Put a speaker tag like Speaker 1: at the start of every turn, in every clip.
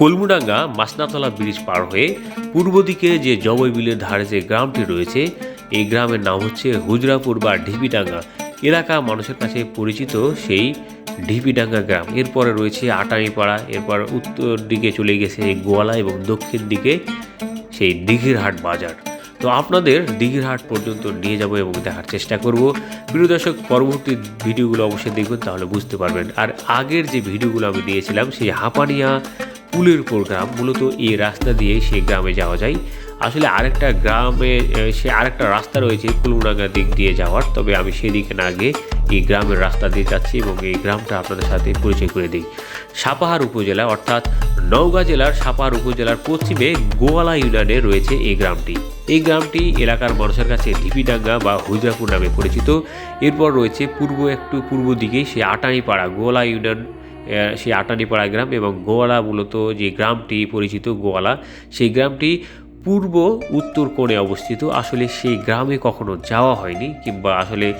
Speaker 1: Kolmudanga মাসনাতলা bridge পার হয়ে পূর্ব দিকে যে জবই বিলের ধারে যে গ্রামটি রয়েছে, এই গ্রামের নাম হচ্ছে হুজরাপুর বা ঢিপিডাঙ্গা এলাকা মানুষের কাছে পরিচিত সেই ঢিপিডাঙ্গা গ্রাম। এরপরে রয়েছে আটামিপাড়া এরপর উত্তর দিকে চলে গেছে গোয়ালা এবং দক্ষিণ দিকে সেই দিঘিরহাট বাজার। তো আপনাদের দিঘিরহাট পর্যন্ত নিয়ে যাব এবং দেখার চেষ্টা করব। প্রিয় দর্শক, পরবর্তী ভিডিওগুলো অবশ্যই দেখবেন, তাহলে বুঝতে পারবেন। আর আগের যে ভিডিওগুলো আমি দিয়েছিলাম, সেই হাঁপানিয়া পুলের উপর গ্রাম মূলত এই রাস্তা দিয়ে সেই গ্রামে যাওয়া যায়। আসলে আরেকটা গ্রামে সে আরেকটা রাস্তা রয়েছে কুলুডাঙ্গা দিক দিয়ে যাওয়ার। তবে আমি সেদিকে না গিয়ে এই গ্রামের রাস্তা দিয়ে যাচ্ছি এবং এই গ্রামটা আপনাদের সাথে পরিচয় করে দিই। সাপাহার উপজেলা, অর্থাৎ নওগাঁ জেলার সাপাহার উপজেলার পশ্চিমে গোয়ালা ইউনিয়নে রয়েছে এই গ্রামটি। এই গ্রামটি এলাকার মানুষের কাছে ঢিপিডাঙ্গা বা হুজরাপুর নামে পরিচিত। এরপর রয়েছে পূর্ব, একটু পূর্ব দিকে, সে আটানিপাড়া গোয়ালা ইউনিয়ন সেই আটানিপাড়া গ্রাম এবং গোয়ালা মূলত যে গ্রামটি পরিচিত গোয়ালা, সেই গ্রামটি পূর্ব উত্তর কোণে অবস্থিত। আসলে সেই গ্রামে কখনো যাওয়া হয়নি কিংবা আসলে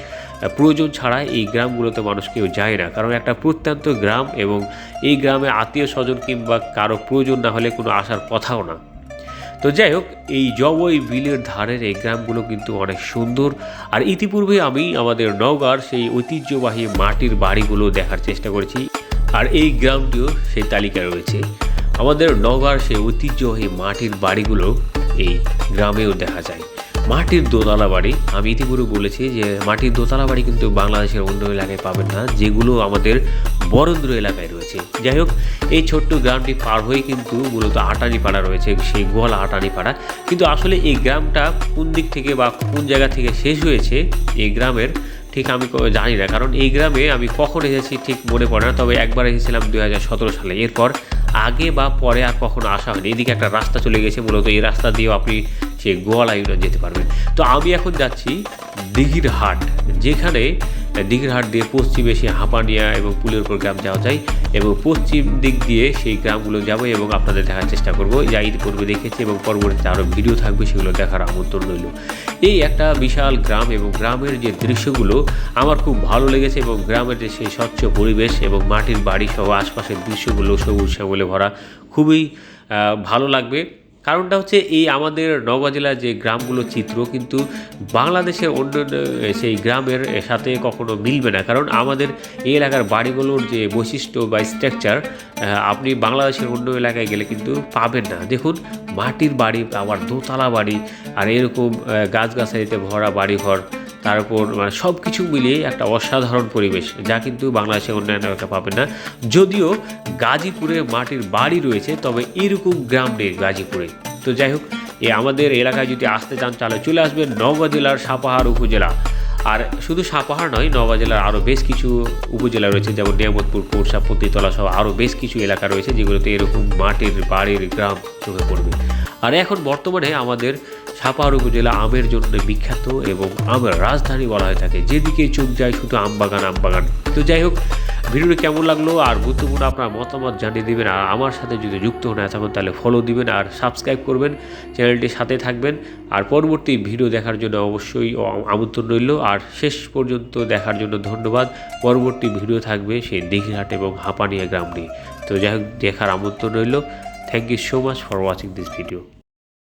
Speaker 1: প্রয়োজন ছাড়া এই গ্রামগুলোতে মানুষ কেউ যায় না। কারণ একটা প্রত্যন্ত গ্রাম এবং এই গ্রামে আত্মীয় স্বজন কিংবা কারও প্রয়োজন না হলে কোনো আসার কথাও না। তো যাই হোক, এই জবই বিলের ধারের এই গ্রামগুলো কিন্তু অনেক সুন্দর। আর ইতিপূর্বে আমি আমাদের নওগাঁর সেই ঐতিহ্যবাহী মাটির বাড়িগুলো দেখার চেষ্টা করেছি। আর এই গ্রামটিও সেই তালিকায় রয়েছে। আমাদের নওগাঁর সেই ঐতিহ্যবাহী মাটির বাড়িগুলো এই গ্রামেও দেখা যায়। মাটির দোতলা বাড়ি, আমি ইতিপূর্বে বলেছি যে মাটির দোতলা বাড়ি কিন্তু বাংলাদেশের অন্য এলাকায় পাবেন না, যেগুলো আমাদের বরেন্দ্র এলাকায় রয়েছে। যাই হোক, এই ছোট্ট গ্রামটি পার হয়ে কিন্তু মূলত আটানিপাড়া রয়েছে, সেই গোয়ালা আটানিপাড়া কিন্তু আসলে এই গ্রামটা কোন দিক থেকে বা কোন জায়গা থেকে শেষ হয়েছে, এই গ্রামের ঠিক আমি জানি না, কারণ এই গ্রামে আমি কখন এসেছি ঠিক মনে পড়ে না, তবে একবার এসেছিলাম দু হাজার সতেরো সালে। এরপর আগে বা পরে আর কখনো আসা হয়নি। এদিকে একটা রাস্তা চলে গেছে মূলত এই রাস্তা দিয়েও আপনি সেই গোয়ালা ইউনিয়ন যেতে পারবেন। তো আমি এখন যাচ্ছি দিঘির হাট, যেখানে দিঘির হাট দিয়ে পশ্চিমে সেই হাঁপানিয়া এবং পুলের উপর গ্রাম যাওয়া যায় এবং পশ্চিম দিক দিয়ে সেই গ্রামগুলো যাব এবং আপনাদের দেখার চেষ্টা করব। যা ইতিপূর্বে দেখেছি এবং পরবর্তীতে আরও ভিডিও থাকবে, সেগুলো দেখার আমন্ত্রণ রইল। এই একটা বিশাল গ্রাম এবং গ্রামের যে দৃশ্যগুলো আমার খুব ভালো লেগেছে এবং গ্রামের যে সেই স্বচ্ছ পরিবেশ এবং মাটির বাড়ি সহ আশপাশের দৃশ্যগুলো সবুজ শ্যামলে ভরা, খুবই ভালো লাগবে। কারণটা হচ্ছে এই আমাদের নওগাঁ জেলার যে গ্রামগুলো চিত্র, কিন্তু বাংলাদেশের অন্যান্য সেই গ্রামের সাথে কখনো মিলবে না। কারণ আমাদের এই এলাকার বাড়িগুলোর যে বৈশিষ্ট্য বা স্ট্রাকচার আপনি বাংলাদেশের অন্য এলাকায় গেলে কিন্তু পাবেন না। দেখুন, মাটির বাড়ি, আবার দোতলা বাড়ি, আর এরকম গাছগাছালিতে ভরা বাড়িঘর তারপর মানে সব কিছু মিলিয়ে একটা অসাধারণ পরিবেশ, যা কিন্তু বাংলাদেশে অন্যান্য এলাকা পাবেন না। যদিও গাজীপুরে মাটির বাড়ি রয়েছে, তবে এরকম গ্রাম নেই গাজীপুরে। তো যাই হোক, এ আমাদের এলাকায় যদি আসতে চান, তাহলে চলে আসবেন নওগাঁ জেলার সাপাহার উপজেলা। আর শুধু সাপাহার নয়, নওগাঁ জেলার আরও বেশ কিছু উপজেলা রয়েছে, যেমন নিয়ামতপুর কোরসা, পতিতলা সহ আরও বেশ কিছু এলাকা রয়েছে, যেগুলোতে এরকম মাটির বাড়ির গ্রাম চোখে পড়বে। আর এখন বর্তমানে আমাদের সাপাহার উপজেলা আমের জন্য বিখ্যাত এবং আমের রাজধানী বলা হয়ে থাকে। যেদিকে চোখ যায় শুধু আম বাগান আম বাগান। তো যাই হোক, ভিডিওটি কেমন লাগল আর গুরুত্বপূর্ণ আপনার মতামত জানিয়ে দিবেন। আর আমার সাথে যদি যুক্ত হন থাকুন, তাহলে ফলো দিবেন আর সাবস্ক্রাইব করবেন চ্যানেলটির সাথে থাকবেন। আর পরবর্তী ভিডিও দেখার জন্য অবশ্যই আমন্ত্রণ রইল। আর শেষ পর্যন্ত দেখার জন্য ধন্যবাদ। পরবর্তী ভিডিও থাকবে সেই দিঘিরহাট এবং হাঁপানিয়া গ্রাম নিয়ে। তো যাই হোক, দেখার আমন্ত্রণ রইল। Thank you so much for watching this video